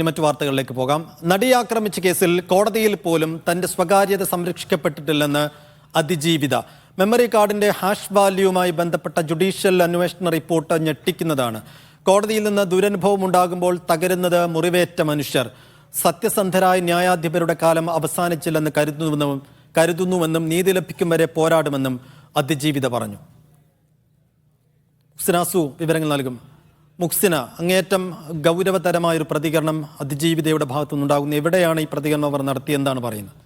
ഇനി മറ്റു വാർത്തകളിലേക്ക് പോകാം. നടി ആക്രമിച്ച കേസിൽ കോടതിയിൽ പോലും തന്റെ സ്വകാര്യത സംരക്ഷിക്കപ്പെട്ടിട്ടില്ലെന്ന് അതിജീവിത. മെമ്മറി കാർഡിന്റെ ഹാഷ് വാല്യൂമായി ബന്ധപ്പെട്ട ജുഡീഷ്യൽ അന്വേഷണ റിപ്പോർട്ട് ഞെട്ടിക്കുന്നതാണ്. കോടതിയിൽ നിന്ന് ദുരനുഭവം ഉണ്ടാകുമ്പോൾ തകരുന്നത് മുറിവേറ്റ മനുഷ്യർ. സത്യസന്ധരായ ന്യായാധിപരുടെ കാലം അവസാനിച്ചില്ലെന്ന് കരുതുന്നുവെന്നും കരുതുന്നുവെന്നും നീതി ലഭിക്കും വരെ പോരാടുമെന്നും അതിജീവിത പറഞ്ഞു. സിനാസു വിവരങ്ങൾ നൽകും. മുക്സിന അങ്ങേയറ്റം ഗൗരവതരമായൊരു പ്രതികരണം അതിജീവിതയുടെ ഭാഗത്തുനിന്നുണ്ടാകുന്നു എവിടെയാണ് ഈ പ്രതികരണം അവർ നടത്തിയെന്നാണ് പറയുന്നത്?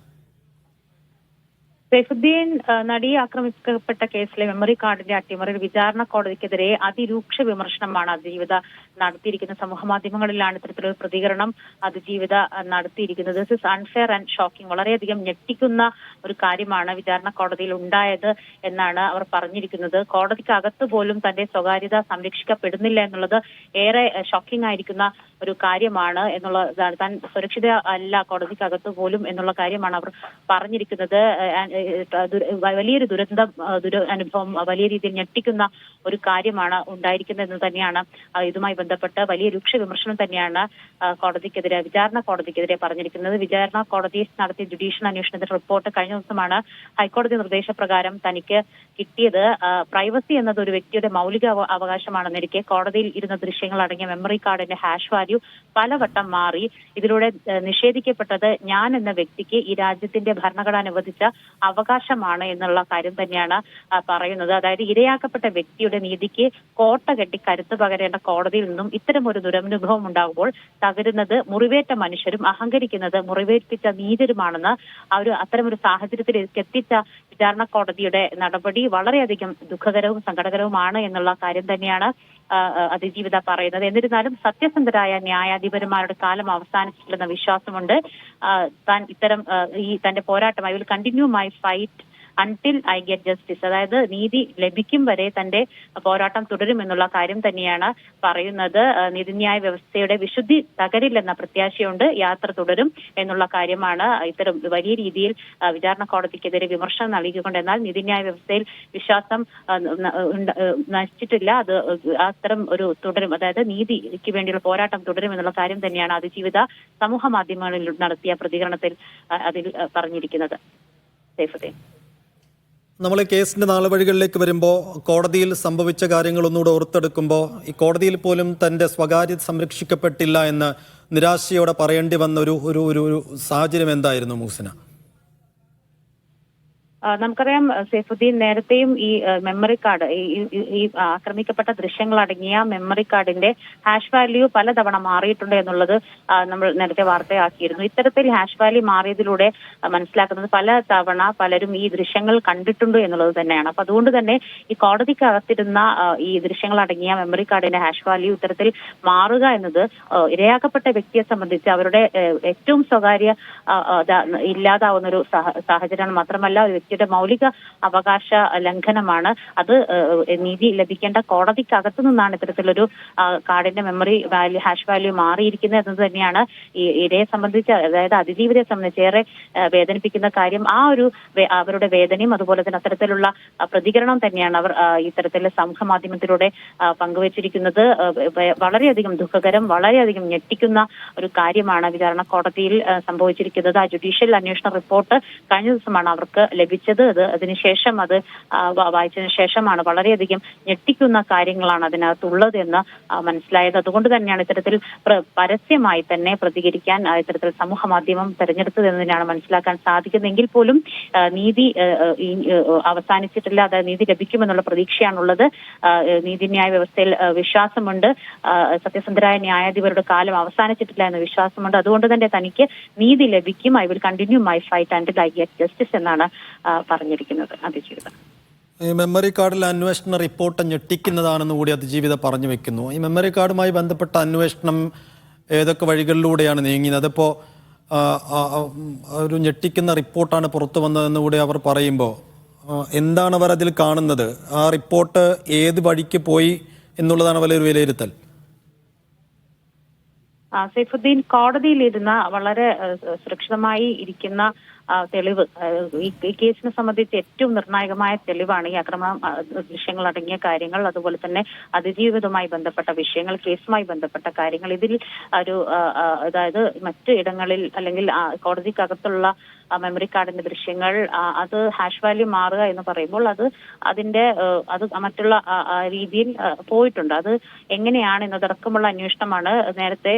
സൈഫുദ്ദീൻ നടിയെ ആക്രമിക്കപ്പെട്ട കേസിലെ മെമ്മറി കാർഡിന്റെ അട്ടിമറിയിൽ വിചാരണ കോടതിക്കെതിരെ അതിരൂക്ഷ വിമർശനമാണ് അതിജീവിത നടത്തിയിരിക്കുന്നത് സമൂഹ മാധ്യമങ്ങളിലാണ് ഇത്തരത്തിലൊരു പ്രതികരണം അതിജീവിത നടത്തിയിരിക്കുന്നത്. This is unfair and shocking വളരെയധികം ഞെട്ടിക്കുന്ന ഒരു കാര്യമാണ് വിചാരണ കോടതിയിൽ ഉണ്ടായത് എന്നാണ് അവർ പറഞ്ഞിരിക്കുന്നത്. കോടതിക്കകത്ത് പോലും തന്റെ സ്വകാര്യത സംരക്ഷിക്കപ്പെടുന്നില്ല എന്നുള്ളത് ഏറെ ഷോക്കിംഗ് ആയിരിക്കുന്ന ഒരു കാര്യമാണ് എന്നുള്ളതാണ്. താൻ സുരക്ഷിത അല്ല കോടതിക്കകത്ത് പോലും എന്നുള്ള കാര്യമാണ് അവർ പറഞ്ഞിരിക്കുന്നത്. വലിയൊരു ദുരന്തം ദുര അനുഭവം വലിയ രീതിയിൽ ഞെട്ടിക്കുന്ന ഒരു കാര്യമാണ് ഉണ്ടായിരിക്കുന്നതെന്ന് തന്നെയാണ് ഇതുമായി ബന്ധപ്പെട്ട് വലിയ രൂക്ഷ വിമർശനം തന്നെയാണ് കോടതിക്കെതിരെ വിചാരണ കോടതിക്കെതിരെ പറഞ്ഞിരിക്കുന്നത്. വിചാരണ കോടതി നടത്തിയ ജുഡീഷ്യൽ അന്വേഷണത്തിന്റെ റിപ്പോർട്ട് കഴിഞ്ഞ ദിവസമാണ് ഹൈക്കോടതി നിർദ്ദേശപ്രകാരം തനിക്ക് കിട്ടിയത്. പ്രൈവസി എന്നത് ഒരു വ്യക്തിയുടെ മൗലിക അവകാശമാണെന്നിരിക്കെ കോടതിയിൽ ഇരുന്ന ദൃശ്യങ്ങൾ അടങ്ങിയ മെമ്മറി കാർഡിന്റെ ഹാഷ് വാല്യൂ പലവട്ടം മാറി. ഇതിലൂടെ നിഷേധിക്കപ്പെട്ടത് ഞാൻ എന്ന വ്യക്തിക്ക് ഈ രാജ്യത്തിന്റെ ഭരണഘടന അനുവദിച്ച അവകാശമാണ് എന്നുള്ള കാര്യം തന്നെയാണ് പറയുന്നത്. അതായത് ഇരയാക്കപ്പെട്ട വ്യക്തിയുടെ നീതിക്ക് കോട്ട കെട്ടി കരുത്ത് പകരേണ്ട കോടതിയിൽ നിന്നും ഇത്തരം ഒരു ദുരനുഭവം ഉണ്ടാകുമ്പോൾ തകരുന്നത് മുറിവേറ്റ മനുഷ്യരും അഹങ്കരിക്കുന്നത് മുറിവേൽപ്പിച്ച നീതരുമാണെന്ന് ആ ഒരു അത്തരമൊരു സാഹചര്യത്തിലേക്ക് എത്തിച്ച വിചാരണ കോടതിയുടെ നടപടി വളരെയധികം ദുഃഖകരവും സങ്കടകരവുമാണ് എന്നുള്ള കാര്യം തന്നെയാണ്. അതിജീവിത പറയുന്നത്. എന്നിരുന്നാലും സത്യസന്ധരായ ന്യായാധിപന്മാരുടെ കാലം അവസാനിച്ചിട്ടില്ലെന്ന വിശ്വാസമുണ്ട്. താൻ ഇത്തരം ഈ തന്റെ പോരാട്ടം I will continue my fight until I get justice അതായത് നീതി ലഭിക്കും വരെ തന്റെ പോരാട്ടം തുടരുമെന്നുള്ള കാര്യം തന്നെയാണ് പറയുന്നത്. നീതിന്യായ വ്യവസ്ഥയുടെ വിശുദ്ധി തകരില്ലെന്ന പ്രത്യാശയുണ്ട്. യാത്ര തുടരും എന്നുള്ള കാര്യമാണ് ഇത്തരം വലിയ രീതിയിൽ വിചാരണ കോടതിക്കെതിരെ വിമർശനം നൽകിക്കൊണ്ട് എന്നാൽ നീതിന്യായ വ്യവസ്ഥയിൽ വിശ്വാസം നശിച്ചിട്ടില്ല. അത് അത്തരം ഒരു തുടരും അതായത് നീതിക്ക് വേണ്ടിയുള്ള പോരാട്ടം തുടരും എന്നുള്ള കാര്യം തന്നെയാണ് അതിജീവിത സമൂഹ മാധ്യമങ്ങളിൽ നടത്തിയ പ്രതികരണത്തിൽ അതിൽ പറഞ്ഞിരിക്കുന്നത്. സൈഫുദ്ദീൻ നമ്മൾ ഈ നാളെ നാളുവഴികളിലേക്ക് വരുമ്പോൾ കോടതിയിൽ സംഭവിച്ച കാര്യങ്ങളൊന്നുകൂടെ ഓർത്തെടുക്കുമ്പോൾ ഈ കോടതിയിൽ പോലും തന്റെ സ്വകാര്യത സംരക്ഷിക്കപ്പെട്ടില്ല എന്ന് നിരാശയോടെ പറയേണ്ടി വന്ന ഒരു ഒരു ഒരു സാഹചര്യം എന്തായിരുന്നു മൂസിന? നമുക്കറിയാം സൈഫുദ്ദീൻ നേരത്തെയും ഈ മെമ്മറി കാർഡ് ഈ- ആക്രമിക്കപ്പെട്ട ദൃശ്യങ്ങൾ അടങ്ങിയ മെമ്മറി കാർഡിന്റെ ഹാഷ് വാല്യൂ പലതവണ മാറിയിട്ടുണ്ട് എന്നുള്ളത് നമ്മൾ നേരത്തെ വാർത്തയാക്കിയിരുന്നു. ഇത്തരത്തിൽ ഹാഷ് വാല്യൂ മാറിയതിലൂടെ മനസ്സിലാക്കുന്നത് പല തവണ പലരും ഈ ദൃശ്യങ്ങൾ കണ്ടിട്ടുണ്ട് എന്നുള്ളത് തന്നെയാണ്. അപ്പൊ അതുകൊണ്ട് തന്നെ ഈ കോടതിക്കകത്തിരുന്ന ഈ ദൃശ്യങ്ങൾ അടങ്ങിയ മെമ്മറി കാർഡിന്റെ ഹാഷ് വാല്യൂ ഇത്തരത്തിൽ മാറുക എന്നത് ഇരയാക്കപ്പെട്ട വ്യക്തിയെ സംബന്ധിച്ച് അവരുടെ ഏറ്റവും സ്വകാര്യ ഇല്ലാതാവുന്ന ഒരു സാഹ- സാഹചര്യമാണ്. മാത്രമല്ല ഒരു വ്യക്തിയുടെ മൗലിക അവകാശ ലംഘനമാണ്. അത് നീതി ലഭിക്കേണ്ട കോടതിക്കകത്തു നിന്നാണ് ഇത്തരത്തിലൊരു കാർഡിന്റെ മെമ്മറി വാല്യൂ ഹാഷ് വാല്യൂ മാറിയിരിക്കുന്നത് എന്നത് തന്നെയാണ് ഈ ഇരയെ സംബന്ധിച്ച് അതായത് അതിജീവിതയെ സംബന്ധിച്ച് ഏറെ വേദനിപ്പിക്കുന്ന കാര്യം. ആ ഒരു അവരുടെ വേദനയും അതുപോലെ തന്നെ അത്തരത്തിലുള്ള പ്രതികരണം തന്നെയാണ് അവർ ഇത്തരത്തിലെ സമൂഹ മാധ്യമത്തിലൂടെ പങ്കുവച്ചിരിക്കുന്നത്. വളരെയധികം ദുഃഖകരം വളരെയധികം ഞെട്ടിക്കുന്ന ഒരു കാര്യമാണ് വിചാരണ കോടതിയിൽ സംഭവിച്ചിരിക്കുന്നത്. ആ ജുഡീഷ്യൽ അന്വേഷണ റിപ്പോർട്ട് കഴിഞ്ഞ ദിവസമാണ് അവർക്ക് ലഭിച്ചത്. അത് അതിനുശേഷം അത് വായിച്ചതിനു ശേഷമാണ് വളരെയധികം ഞെട്ടിക്കുന്ന കാര്യങ്ങളാണ് അതിനകത്തുള്ളത് എന്ന് മനസ്സിലായത്. അതുകൊണ്ട് തന്നെയാണ് ഇത്തരത്തിൽ പരസ്യമായി തന്നെ പ്രതികരിക്കാൻ ഇത്തരത്തിൽ സമൂഹ മാധ്യമം തെരഞ്ഞെടുത്തത് എന്നതിനാണ് മനസ്സിലാക്കാൻ സാധിക്കുന്നതെങ്കിൽ പോലും നീതി അവസാനിച്ചിട്ടില്ല അതായത് നീതി ലഭിക്കുമെന്നുള്ള പ്രതീക്ഷയാണുള്ളത്. നീതിന്യായ വ്യവസ്ഥയിൽ വിശ്വാസമുണ്ട്. സത്യസന്ധരായ ന്യായാധിപരുടെ കാലം അവസാനിച്ചിട്ടില്ല എന്ന വിശ്വാസമുണ്ട്. അതുകൊണ്ട് തന്നെ തനിക്ക് നീതി ലഭിക്കും. I will continue my fight and I get justice എന്നാണ് പറഞ്ഞിരിക്കുന്നത് അതിജീവിതം. ഈ മെമ്മറി കാർഡിൽ അന്വേഷണ റിപ്പോർട്ട് ഞെട്ടിക്കുന്നതാണെന്ന് കൂടി അതിജീവിത പറഞ്ഞു വെക്കുന്നു. ഈ മെമ്മറി കാർഡുമായി ബന്ധപ്പെട്ട അന്വേഷണം ഏതൊക്കെ വഴികളിലൂടെയാണ് നീങ്ങിയത്? അതിപ്പോൾ ആ, ഒരു ഞെട്ടിക്കുന്ന റിപ്പോർട്ടാണ് പുറത്തു വന്നതെന്ന് കൂടി അവർ പറയുമ്പോൾ എന്താണ് അവർ അതിൽ കാണുന്നത്? ആ റിപ്പോർട്ട് ഏത് വഴിക്ക് പോയി എന്നുള്ളതാണ് വലിയൊരു വിലയിരുത്തൽ. സൈഫുദ്ദീൻ കോടതിയിലിരുന്ന വളരെ സുരക്ഷിതമായി ഇരിക്കുന്ന തെളിവ്. ഈ കേസിനെ സംബന്ധിച്ച് ഏറ്റവും നിർണായകമായ തെളിവാണ് ഈ അക്രമ ദൃശ്യങ്ങൾ അടങ്ങിയ കാര്യങ്ങൾ അതുപോലെ തന്നെ അതിജീവിതമായി ബന്ധപ്പെട്ട വിഷയങ്ങൾ കേസുമായി ബന്ധപ്പെട്ട കാര്യങ്ങൾ. ഇതിൽ ഒരു അതായത് മറ്റു ഇടങ്ങളിൽ അല്ലെങ്കിൽ കോടതിക്കകത്തുള്ള മെമ്മറി കാർഡിന്റെ ദൃശ്യങ്ങൾ അത് ഹാഷ് വാല്യൂ മാറുക എന്ന് പറയുമ്പോൾ അത് അതിന്റെ അത് മറ്റുള്ള രീതിയിൽ പോയിട്ടുണ്ട്. അത് എങ്ങനെയാണ് എന്നതടക്കമുള്ള അന്വേഷണമാണ് നേരത്തെ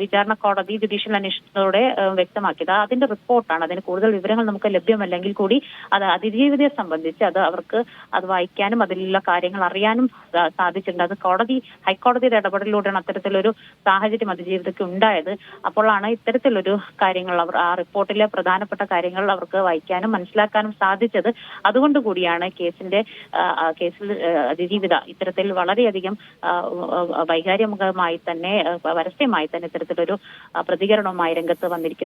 വിചാരണ കോടതി ജുഡീഷ്യൽ അന്വേഷണത്തോടെ ആ, വ്യക്തമാക്കിയത്. അതിന്റെ റിപ്പോർട്ടാണ്. അതിന് കൂടുതൽ വിവരങ്ങൾ നമുക്ക് ലഭ്യമല്ലെങ്കിൽ കൂടി അത് അതിജീവിതയെ സംബന്ധിച്ച് അത് അവർക്ക് അത് വായിക്കാനും അതിലുള്ള കാര്യങ്ങൾ അറിയാനും സാധിച്ചിട്ടുണ്ട്. അത് കോടതി ഹൈക്കോടതിയുടെ ഇടപെടലിലൂടെയാണ് അത്തരത്തിലൊരു സാഹചര്യം അതിജീവിതയ്ക്ക് ഉണ്ടായത്. അപ്പോഴാണ് ഇത്തരത്തിലൊരു കാര്യങ്ങൾ അവർ ആ റിപ്പോർട്ടിലെ പ്രധാനപ്പെട്ട കാര്യങ്ങൾ അവർക്ക് വായിക്കാനും മനസ്സിലാക്കാനും സാധിച്ചത്. അതുകൊണ്ട് കൂടിയാണ് കേസിന്റെ കേസിൽ അതിജീവിത ഇത്തരത്തിൽ വളരെയധികം വൈകാരികമായി തന്നെ പരസ്യമായി തന്നെ ഇത്തരത്തിലൊരു പ്രതികരണവുമായി രംഗത്ത് വന്നിരിക്കുന്നത്